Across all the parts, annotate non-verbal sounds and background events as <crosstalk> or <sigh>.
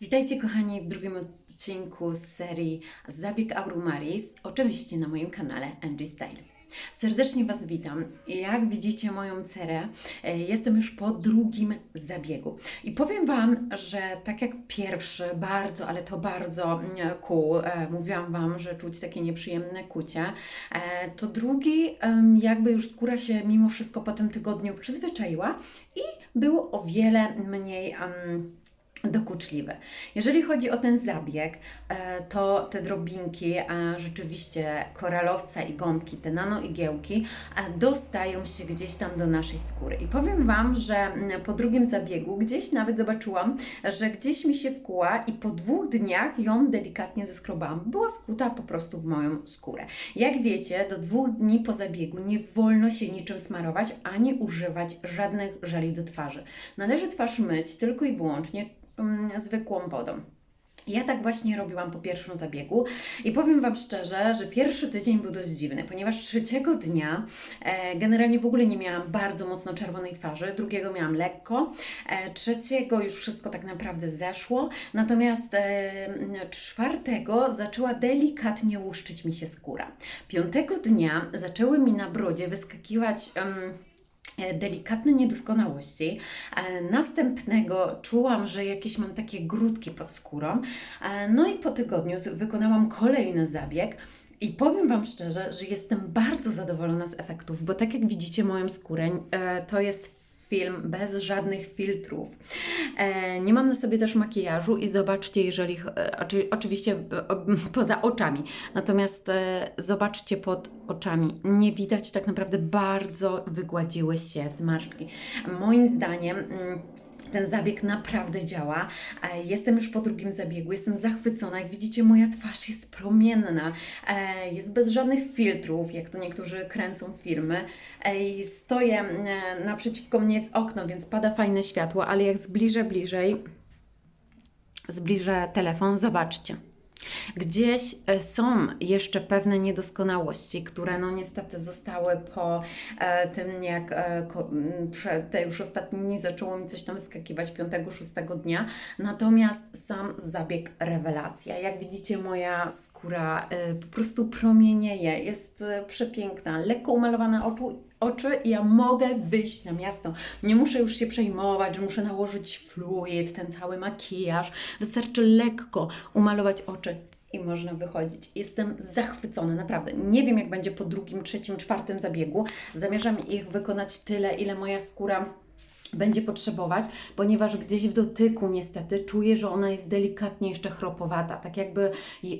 Witajcie kochani w drugim odcinku z serii Zabieg Abrumaris, oczywiście na moim kanale Angie Style. Serdecznie Was witam. Jak widzicie moją cerę, e, jestem już po drugim zabiegu. I powiem Wam, że tak jak pierwszy bardzo, ale to bardzo mm, kuł, e, mówiłam Wam, że czuć takie nieprzyjemne kucie, e, to drugi jakby już skóra się mimo wszystko po tym tygodniu przyzwyczaiła i był o wiele mniej... em, dokuczliwe. Jeżeli chodzi o ten zabieg, e, to te drobinki, e, rzeczywiście koralowca i gąbki, te nanoigiełki, dostają się gdzieś tam do naszej skóry. I powiem Wam, że po drugim zabiegu gdzieś nawet zobaczyłam, że gdzieś mi się wkuła i po dwóch dniach ją delikatnie zeskrobałam. Była wkuta po prostu w moją skórę. Jak wiecie, do dwóch dni po zabiegu nie wolno się niczym smarować, ani używać żadnych żeli do twarzy. Należy twarz myć tylko i wyłącznie zwykłą wodą. Ja tak właśnie robiłam po pierwszym zabiegu i powiem Wam szczerze, że pierwszy tydzień był dość dziwny, ponieważ trzeciego dnia e, generalnie w ogóle nie miałam bardzo mocno czerwonej twarzy, drugiego miałam lekko, e, trzeciego już wszystko tak naprawdę zeszło, natomiast e, czwartego zaczęła delikatnie łuszczyć mi się skóra. Piątego dnia zaczęły mi na brodzie wyskakiwać... delikatne niedoskonałości. E, Następnego czułam, że jakieś mam takie grudki pod skórą. E, No i po tygodniu wykonałam kolejny zabieg. I powiem Wam szczerze, że jestem bardzo zadowolona z efektów, bo tak jak widzicie moją skórę, e, to jest film bez żadnych filtrów. E, nie mam na sobie też makijażu i zobaczcie, jeżeli, e, oczy, oczywiście e, <laughs> poza oczami, natomiast zobaczcie pod oczami, nie widać tak naprawdę bardzo wygładziły się zmarszczki. Moim zdaniem mm, ten zabieg naprawdę działa. E, Jestem już po drugim zabiegu, jestem zachwycona. Jak widzicie, moja twarz jest promienna, e, jest bez żadnych filtrów, jak to niektórzy kręcą filmy. E, Stoję, naprzeciwko mnie jest okno, więc pada fajne światło, ale jak zbliżę bliżej, zbliżę telefon, zobaczcie. Gdzieś e, są jeszcze pewne niedoskonałości, które no niestety zostały po e, tym, jak e, te już ostatnie dni zaczęło mi coś tam wyskakiwać 5-6 dnia. Natomiast sam zabieg rewelacja. Jak widzicie, moja skóra po prostu promienieje, jest przepiękna, lekko umalowana oczu, oczy i ja mogę wyjść na miasto. Nie muszę już się przejmować, że muszę nałożyć fluid, ten cały makijaż. Wystarczy lekko umalować oczy i można wychodzić. Jestem zachwycona, naprawdę. Nie wiem, jak będzie po drugim, trzecim, czwartym zabiegu. Zamierzam ich wykonać tyle, ile moja skóra będzie potrzebować, ponieważ gdzieś w dotyku niestety czuję, że ona jest delikatnie jeszcze chropowata. Tak jakby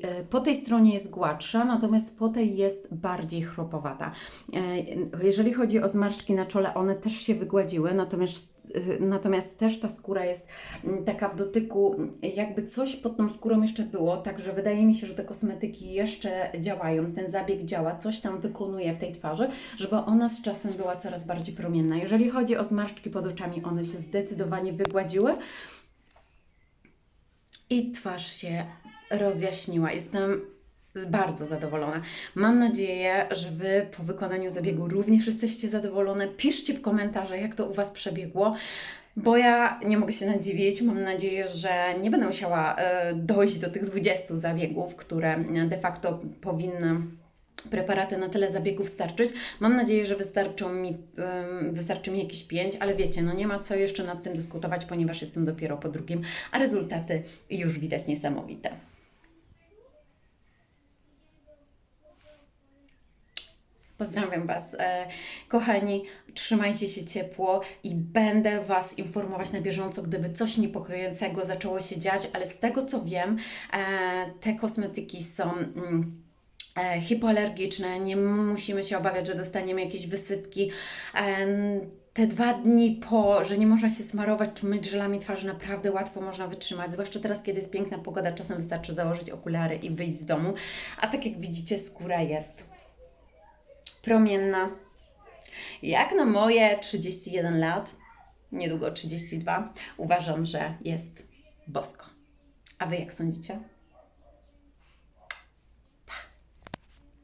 e, po tej stronie jest gładsza, natomiast po tej jest bardziej chropowata. E, Jeżeli chodzi o zmarszczki na czole, one też się wygładziły, natomiast Natomiast też ta skóra jest mm, taka w dotyku, mm, jakby coś pod tą skórą jeszcze było, także wydaje mi się, że te kosmetyki jeszcze działają, ten zabieg działa, coś tam wykonuje w tej twarzy, żeby ona z czasem była coraz bardziej promienna. Jeżeli chodzi o zmarszczki pod oczami, one się zdecydowanie wygładziły i twarz się rozjaśniła. Jestem bardzo zadowolona. Mam nadzieję, że Wy po wykonaniu zabiegu również jesteście zadowolone. Piszcie w komentarzach, jak to u Was przebiegło. Bo ja nie mogę się nadziwić. Mam nadzieję, że nie będę musiała e, dojść do tych 20 zabiegów, które de facto powinny preparaty na tyle zabiegów starczyć. Mam nadzieję, że wystarczą mi, wystarczy mi jakieś 5, ale wiecie, no nie ma co jeszcze nad tym dyskutować, ponieważ jestem dopiero po drugim, a rezultaty już widać niesamowite. Pozdrawiam Was, e, kochani. Trzymajcie się ciepło i będę Was informować na bieżąco, gdyby coś niepokojącego zaczęło się dziać, ale z tego co wiem, e, te kosmetyki są. Mm, e, hipoalergiczne, nie musimy się obawiać, że dostaniemy jakieś wysypki. Te dwa dni po, że nie można się smarować czy myć żelami twarzy, naprawdę łatwo można wytrzymać, zwłaszcza teraz, kiedy jest piękna pogoda, czasem wystarczy założyć okulary i wyjść z domu, a tak jak widzicie, skóra jest promienna. Jak na moje 31 lat, niedługo 32, uważam, że jest bosko. A Wy jak sądzicie?